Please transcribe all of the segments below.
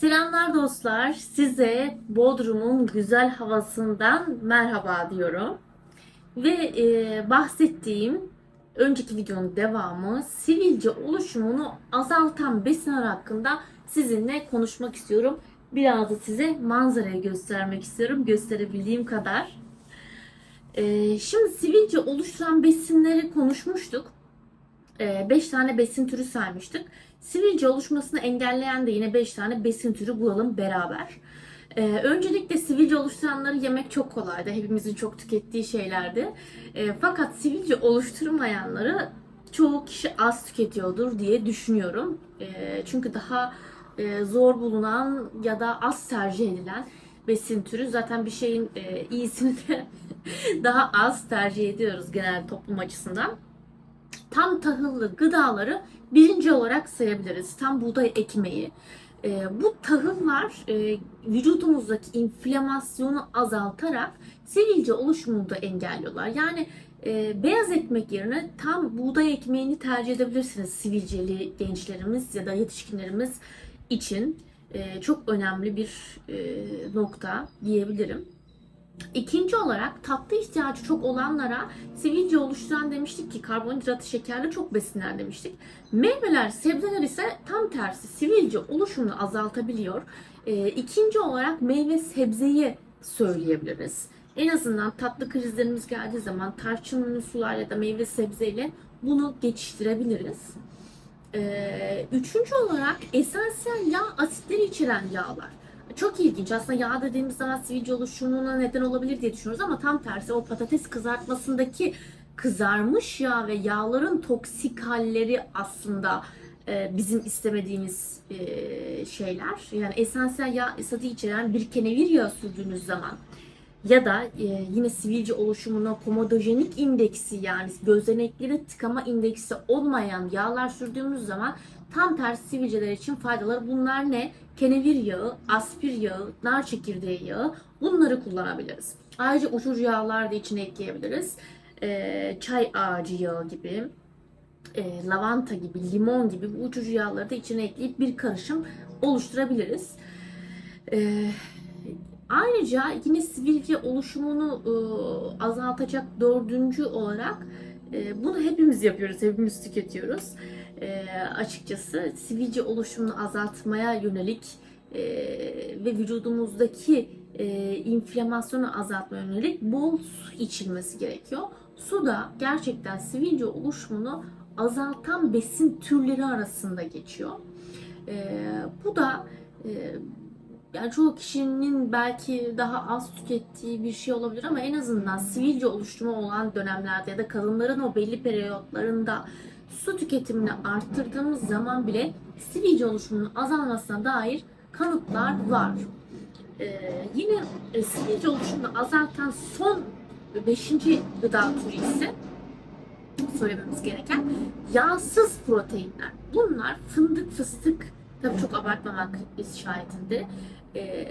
Selamlar dostlar. Size Bodrum'un güzel havasından merhaba diyorum. Ve e, bahsettiğim önceki videonun devamı sivilce oluşumunu azaltan besinler hakkında sizinle konuşmak istiyorum. Biraz da size manzarayı göstermek istiyorum. Gösterebildiğim kadar. E, şimdi sivilce oluşturan besinleri konuşmuştuk. 5 tane besin türü saymıştık. Sivilce oluşmasını engelleyen de yine 5 tane besin türü bulalım beraber. Ee, öncelikle sivilce oluşturanları yemek çok kolaydı. Hepimizin çok tükettiği şeylerdi. Ee, fakat sivilce oluşturmayanları çoğu kişi az tüketiyordur diye düşünüyorum. Ee, çünkü daha e, zor bulunan ya da az tercih edilen besin türü. Zaten bir şeyin e, iyisini de daha az tercih ediyoruz genel toplum açısından tam tahıllı gıdaları birinci olarak sayabiliriz. Tam buğday ekmeği. E, bu tahıllar e, vücudumuzdaki inflamasyonu azaltarak sivilce oluşumunu da engelliyorlar. Yani e, beyaz ekmek yerine tam buğday ekmeğini tercih edebilirsiniz sivilceli gençlerimiz ya da yetişkinlerimiz için. E, çok önemli bir e, nokta diyebilirim. İkinci olarak tatlı ihtiyacı çok olanlara sivilce oluşturan demiştik ki karbonhidratı şekerli çok besinler demiştik. Meyveler, sebzeler ise tam tersi sivilce oluşumunu azaltabiliyor. Ee, ikinci olarak meyve sebzeyi söyleyebiliriz. En azından tatlı krizlerimiz geldiği zaman tarçınlı sular ya da meyve sebzeyle bunu geçiştirebiliriz. Ee, üçüncü olarak esansiyel yağ asitleri içeren yağlar. Çok ilginç. Aslında yağ dediğimiz zaman sivilce oluşumuna neden olabilir diye düşünüyoruz ama tam tersi o patates kızartmasındaki kızarmış yağ ve yağların toksik halleri aslında e, bizim istemediğimiz e, şeyler. Yani esansiyel yağ asit içeren bir kenevir yağı sürdüğünüz zaman ya da e, yine sivilce oluşumuna komodojenik indeksi yani gözenekleri tıkama indeksi olmayan yağlar sürdüğümüz zaman tam tersi sivilceler için faydaları. Bunlar ne? Kenevir yağı, aspir yağı, nar çekirdeği yağı bunları kullanabiliriz. Ayrıca uçucu yağlar da içine ekleyebiliriz. E, çay ağacı yağı gibi, e, lavanta gibi, limon gibi bu uçucu yağları da içine ekleyip bir karışım oluşturabiliriz. E, Ayrıca yine sivilce oluşumunu e, azaltacak dördüncü olarak e, bunu hepimiz yapıyoruz, hepimiz tüketiyoruz. E, açıkçası sivilce oluşumunu azaltmaya yönelik e, ve vücudumuzdaki e, inflamasyonu azaltmaya yönelik bol su içilmesi gerekiyor. Su da gerçekten sivilce oluşumunu azaltan besin türleri arasında geçiyor. E, bu da e, yani çoğu kişinin belki daha az tükettiği bir şey olabilir ama en azından sivilce oluşumu olan dönemlerde ya da kadınların o belli periyotlarında su tüketimini arttırdığımız zaman bile sivilce oluşumunun azalmasına dair kanıtlar var. Ee, yine e, sivilce oluşumunu azaltan son beşinci gıda türü ise söylememiz gereken yağsız proteinler. Bunlar fındık, fıstık, tabii çok abartmamak şahitinde e,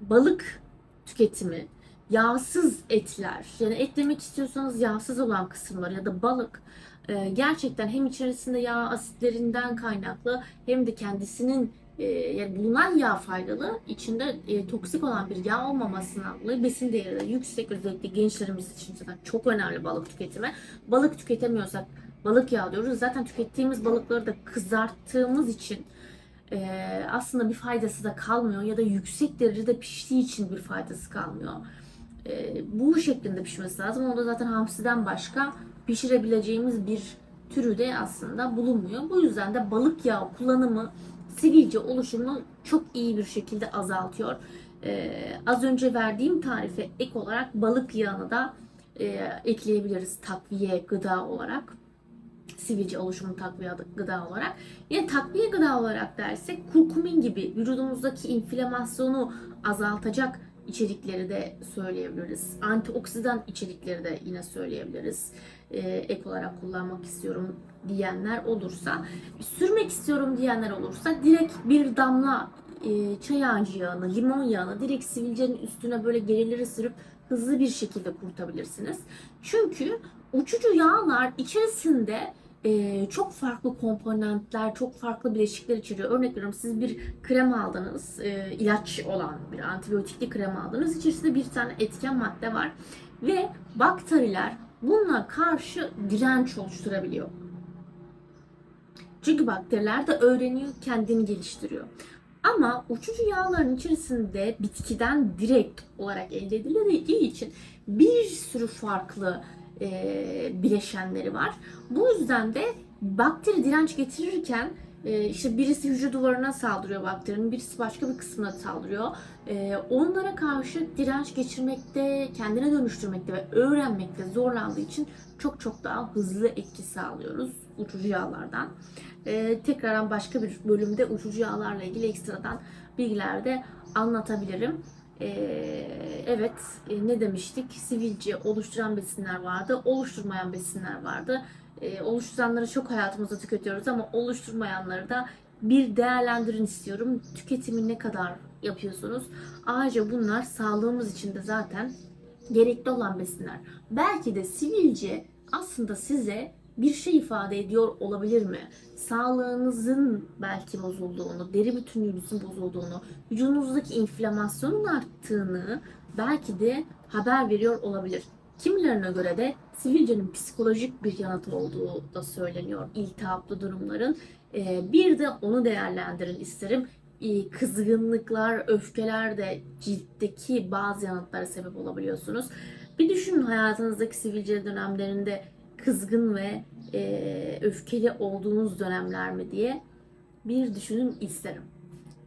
balık tüketimi, yağsız etler, yani et demek istiyorsanız yağsız olan kısımlar ya da balık e, gerçekten hem içerisinde yağ asitlerinden kaynaklı hem de kendisinin e, yani bulunan yağ faydalı, içinde e, toksik olan bir yağ olmamasından dolayı besin değeri de yüksek. Özellikle gençlerimiz için zaten çok önemli balık tüketimi. Balık tüketemiyorsak balık yağı diyoruz. Zaten tükettiğimiz balıkları da kızarttığımız için e, aslında bir faydası da kalmıyor ya da yüksek derecede piştiği için bir faydası kalmıyor. E, bu şeklinde pişmesi lazım. O da zaten hamsiden başka pişirebileceğimiz bir türü de aslında bulunmuyor. Bu yüzden de balık yağı kullanımı sivilce oluşumunu çok iyi bir şekilde azaltıyor. E, az önce verdiğim tarife ek olarak balık yağını da e, ekleyebiliriz takviye gıda olarak sivilce oluşumu takviye gıda olarak. Yine takviye gıda olarak dersek kurkumin gibi vücudumuzdaki inflamasyonu azaltacak içerikleri de söyleyebiliriz. Antioksidan içerikleri de yine söyleyebiliriz. Ee, ek olarak kullanmak istiyorum diyenler olursa, sürmek istiyorum diyenler olursa direkt bir damla e, çay ağacı yağını, limon yağını direkt sivilcenin üstüne böyle gerileri sürüp hızlı bir şekilde kurutabilirsiniz. Çünkü uçucu yağlar içerisinde e, çok farklı komponentler, çok farklı bileşikler içeriyor. Örnek veriyorum siz bir krem aldınız, e, ilaç olan bir antibiyotikli krem aldınız. İçerisinde bir tane etken madde var ve bakteriler bununla karşı direnç oluşturabiliyor. Çünkü bakteriler de öğreniyor, kendini geliştiriyor. Ama uçucu yağların içerisinde bitkiden direkt olarak elde edildiği için bir sürü farklı e, bileşenleri var. Bu yüzden de bakteri direnç getirirken e, işte birisi hücre duvarına saldırıyor bakterinin, birisi başka bir kısmına saldırıyor. E, onlara karşı direnç geçirmekte, kendine dönüştürmekte ve öğrenmekte zorlandığı için çok çok daha hızlı etki sağlıyoruz uçucu yağlardan. E, tekrardan başka bir bölümde uçucu yağlarla ilgili ekstradan bilgiler de anlatabilirim. Evet e, ne demiştik? Sivilce oluşturan besinler vardı, oluşturmayan besinler vardı. Ee, oluşturanları çok hayatımızda tüketiyoruz ama oluşturmayanları da bir değerlendirin istiyorum. Tüketimi ne kadar yapıyorsunuz? Ayrıca bunlar sağlığımız için de zaten gerekli olan besinler. Belki de sivilce aslında size bir şey ifade ediyor olabilir mi? Sağlığınızın belki bozulduğunu, deri bütünlüğünüzün bozulduğunu, vücudunuzdaki inflamasyonun arttığını belki de haber veriyor olabilir. Kimilerine göre de sivilcenin psikolojik bir yanıtı olduğu da söyleniyor iltihaplı durumların. Ee, bir de onu değerlendirin isterim. Ee, Kızgınlıklar, öfkeler de ciltteki bazı yanıtlara sebep olabiliyorsunuz. Bir düşünün hayatınızdaki sivilce dönemlerinde kızgın ve e, öfkeli olduğunuz dönemler mi diye bir düşünün isterim.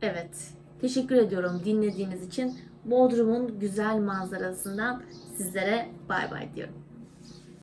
Evet, teşekkür ediyorum dinlediğiniz için. Bodrum'un güzel manzarasından sizlere bay bay diyorum.